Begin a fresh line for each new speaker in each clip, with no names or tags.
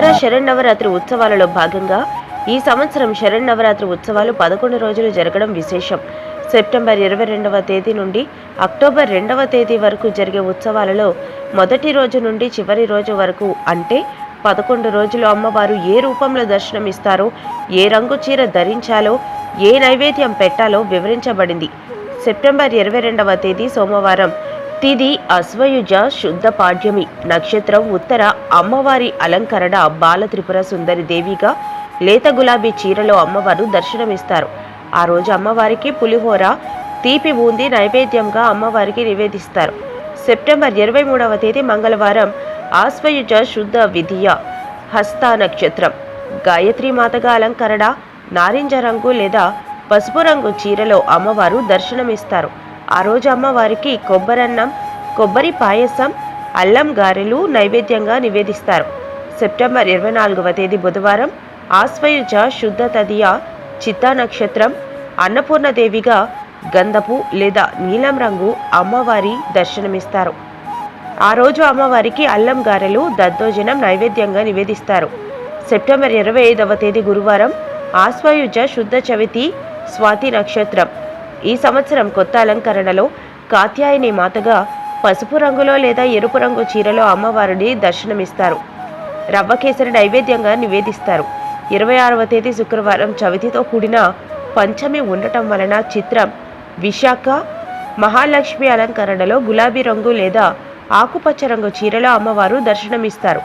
దసరా శరన్నవరాత్రి ఉత్సవాలలో భాగంగా ఈ సంవత్సరం శరన్నవరాత్రి ఉత్సవాలు పదకొండు రోజులు జరగడం విశేషం. సెప్టెంబర్ ఇరవై రెండవ తేదీ నుండి అక్టోబర్ రెండవ తేదీ వరకు జరిగే ఉత్సవాలలో మొదటి రోజు నుండి చివరి రోజు వరకు అంటే పదకొండు రోజులు అమ్మవారు ఏ రూపంలో దర్శనమిస్తారో ఏ రంగు చీర ధరించాలో ఏ నైవేద్యం పెట్టాలో వివరించబడింది. సెప్టెంబర్ ఇరవై రెండవ తేదీ సోమవారం. తిది అశ్వయుజ శుద్ధ పాడ్యమి. నక్షత్రం ఉత్తర అమ్మవారి అలంకరణ బాల త్రిపుర సుందరి దేవిగా లేత గులాబీ చీరలో అమ్మవారు దర్శనమిస్తారు. ఆ రోజు అమ్మవారికి పులిహోర తీపి బూంది నైవేద్యంగా అమ్మవారికి నివేదిస్తారు. సెప్టెంబర్ ఇరవై మూడవ తేదీ మంగళవారం ఆశ్వయుజ శుద్ధ విధియ హస్త నక్షత్రం. గాయత్రి మాతగా అలంకరణ నారింజ రంగు లేదా పసుపు రంగు చీరలో అమ్మవారు దర్శనమిస్తారు. ఆ రోజు అమ్మవారికి కొబ్బరన్నం కొబ్బరి పాయసం అల్లం గారెలు నైవేద్యంగా నివేదిస్తారు. సెప్టెంబర్ ఇరవై నాలుగవ తేదీ బుధవారం ఆశ్వయుజ శుద్ధ తదియ చిత్తా నక్షత్రం అన్నపూర్ణదేవిగా గంధపు లేదా నీలం రంగు అమ్మవారి దర్శనమిస్తారు. ఆ రోజు అమ్మవారికి అల్లం గారెలు దద్దోజనం నైవేద్యంగా నివేదిస్తారు. సెప్టెంబర్ ఇరవై ఐదవ తేదీ గురువారం ఆశ్వయుజ శుద్ధ చవితి స్వాతి నక్షత్రం. ఈ సంవత్సరం కొత్త అలంకరణలో కాత్యాయని మాతగా పసుపు రంగులో లేదా ఎరుపు రంగు చీరలో అమ్మవారిని దర్శనమిస్తారు. రవ్వ కేసరి నైవేద్యంగా నివేదిస్తారు. ఇరవై ఆరవ తేదీ శుక్రవారం చవితితో కూడిన పంచమి ఉండటం వలన చిత్రం విశాఖ మహాలక్ష్మి అలంకరణలో గులాబీ రంగు లేదా ఆకుపచ్చ రంగు చీరలో అమ్మవారు దర్శనమిస్తారు.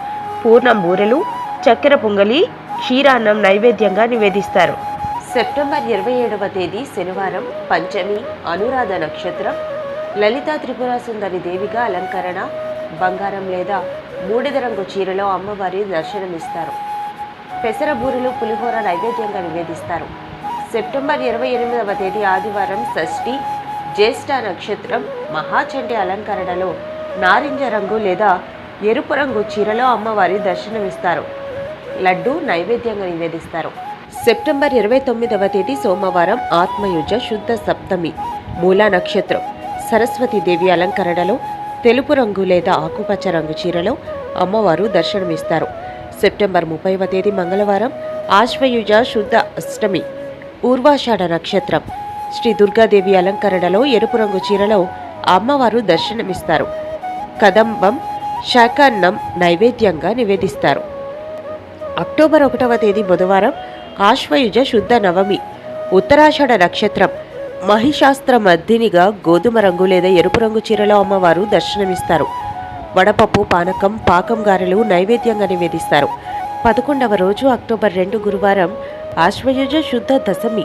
పూర్ణం బూరెలు చక్కెర పొంగలి క్షీరాన్నం నైవేద్యంగా నివేదిస్తారు. సెప్టెంబర్ ఇరవై ఏడవ తేదీ శనివారం పంచమి అనురాధ నక్షత్రం లలితా త్రిపుర సుందరి దేవిగా అలంకరణ బంగారం లేదా బూడిద రంగు చీరలో అమ్మవారి దర్శనమిస్తారు. పెసర బూరెలు పులిహోర నైవేద్యంగా నివేదిస్తారు. సెప్టెంబర్ ఇరవై ఎనిమిదవ తేదీ ఆదివారం షష్ఠి జ్యేష్ఠ నక్షత్రం మహాచండి అలంకరణలో నారింజ రంగు లేదా ఎరుపు రంగు చీరలో అమ్మవారి దర్శనమిస్తారు. లడ్డు నైవేద్యంగా నివేదిస్తారు. సెప్టెంబర్ ఇరవై తొమ్మిదవ తేదీ సోమవారం ఆత్మయుజ శుద్ధ సప్తమి మూలా నక్షత్రం. సరస్వతి దేవి అలంకరణలో తెలుపు రంగు లేదా ఆకుపచ్చ రంగు చీరలో అమ్మవారు దర్శనమిస్తారు. సెప్టెంబర్ ముప్పైవ తేదీ మంగళవారం ఆశ్వయుజ శుద్ధ అష్టమి పూర్వాషాఢ నక్షత్రం. శ్రీ దుర్గాదేవి అలంకరణలో ఎరుపు రంగు చీరలో అమ్మవారు దర్శనమిస్తారు. కదంబం శాకాన్నం నైవేద్యంగా నివేదిస్తారు. అక్టోబర్ ఒకటవ తేదీ బుధవారం ఆశ్వయుజ శుద్ధ నవమి ఉత్తరాషాఢ నక్షత్రం. మహిషాస్త్ర మద్దినిగా గోధుమ రంగు లేదా ఎరుపు రంగు చీరలో అమ్మవారు దర్శనమిస్తారు. వడపప్పు పానకం పాకం గారెలు నైవేద్యంగా నివేదిస్తారు. పదకొండవ రోజు అక్టోబర్ రెండు గురువారం ఆశ్వయుజ శుద్ధ దశమి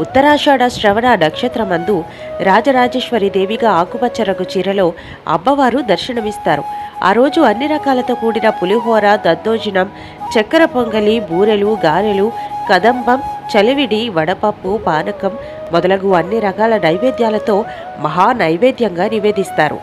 ఉత్తరాషాఢ శ్రవణ నక్షత్రమందు రాజరాజేశ్వరి దేవిగా ఆకుపచ్చ రంగు చీరలో అబ్బవారు దర్శనమిస్తారు. ఆ రోజు అన్ని రకాలతో కూడిన పులిహోర దద్దోజనం చక్కెర పొంగలి బూరెలు గారెలు కదంబం చలివిడి వడపప్పు పానకం మొదలగు అన్ని రకాల నైవేద్యాలతో మహా నైవేద్యంగా నివేదిస్తారు.